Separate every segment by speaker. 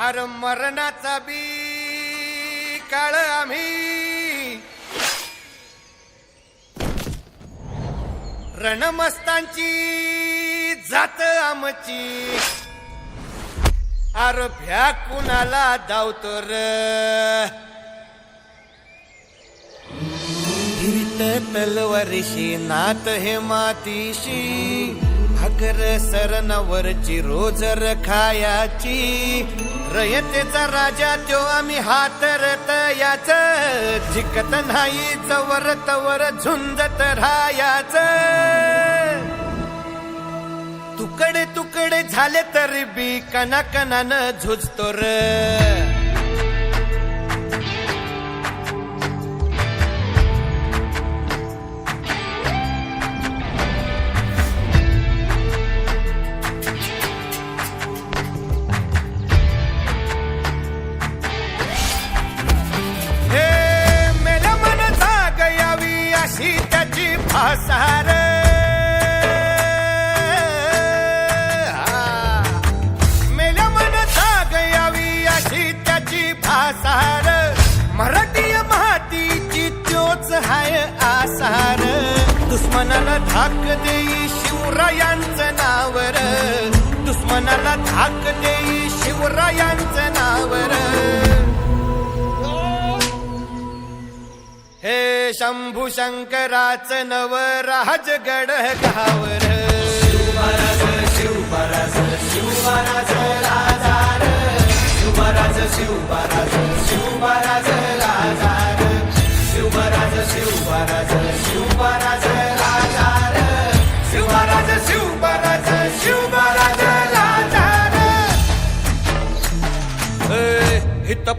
Speaker 1: अरे मरणाचा बी काळ आम्ही. रणमस्तांची जात आमची. अरे भ्या कुणाला धावतो र? तलवारीशी नात हे मातीशी. अगर सरनवरची रोजर खायाची रयतेचा राजा त्यो आम्ही हातरत याच जिकत नाही जवर तवर झुंजत रायाच तुकडे तुकडे झाले तरी बी कना कनान झुजतो र. त्याची भासार हा. मेल्या मन जाग यावी अशी त्याची भासार। मराठी मातीची त्योच हाय आसार। दुश्मनाला धाक देई शिवरायांचं नावर। दुश्मनाला धाक देई शिवरायांचं नावर। शंभू शंकराच नव राजगड गावर.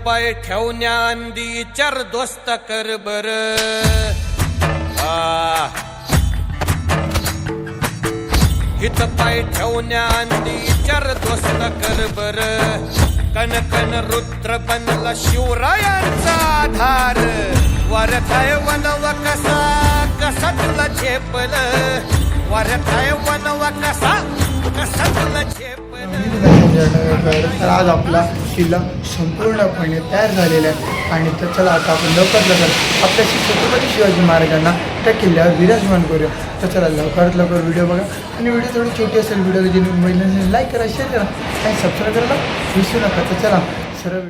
Speaker 1: पाय ठेवण्या अंदी चार दोस्त कर बर. हित पाय ठेवण्या अंदी चार दोस्त कर बर. कन कन रुद्र बनला शिवरायांचा आधार. वरथाय वनव कसा कसा तुला झेपल. वरथाय वनव कसा कसा तुला झेपल
Speaker 2: आज आपला किल्ला संपूर्णपणे तयार झालेला आहे. आणि तर चला आता आपण लवकरात लवकर आपल्या श्री छत्रपती शिवाजी महाराजांना त्या किल्ल्यावर विराजमान करूया. तर चला लवकरात लवकर व्हिडिओ बघा. आणि व्हिडिओ थोडी छोटी असेल व्हिडिओ जे महिलांनी लाईक करा शेअर करा आणि सबस्क्राईब करायला विसरू नका. तर चला सर्व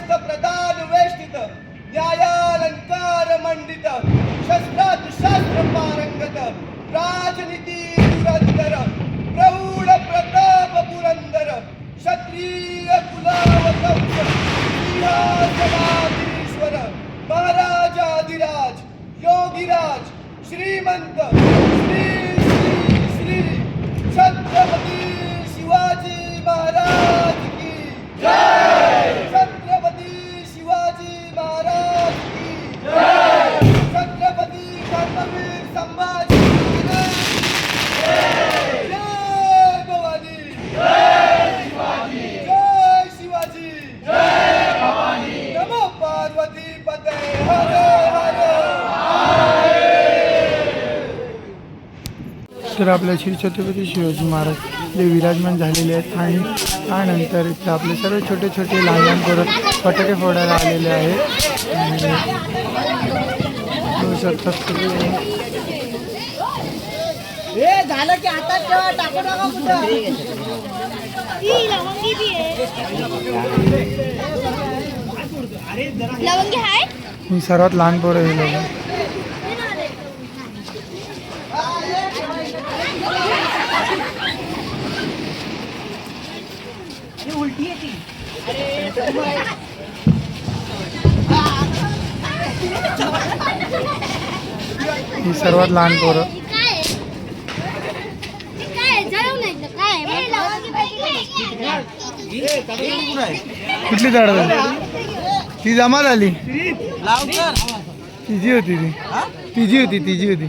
Speaker 2: प्रदान वेष्टित न्यायालंकार मंडित शस्त्रात शास्त्र पारंगत राजनीती पुरंदर प्रौढ प्रताप पुरंदर क्षत्रिय तर आपल्या श्री छत्रपती शिवाजी महाराज जे विराजमान झालेले आहेत आणि त्यानंतर इथे आपले सर्व छोटे छोटे लहान लहान पोरं फटाके फोडायला आलेले आहेत.
Speaker 3: ही लवंगी आहे
Speaker 4: ही सर्वात लहान पोरं हे ही सर्वात लहान पोरं. कुठली झाडं झाली? ती जमा झाली तिची होती ती. तिची होती तिची होती.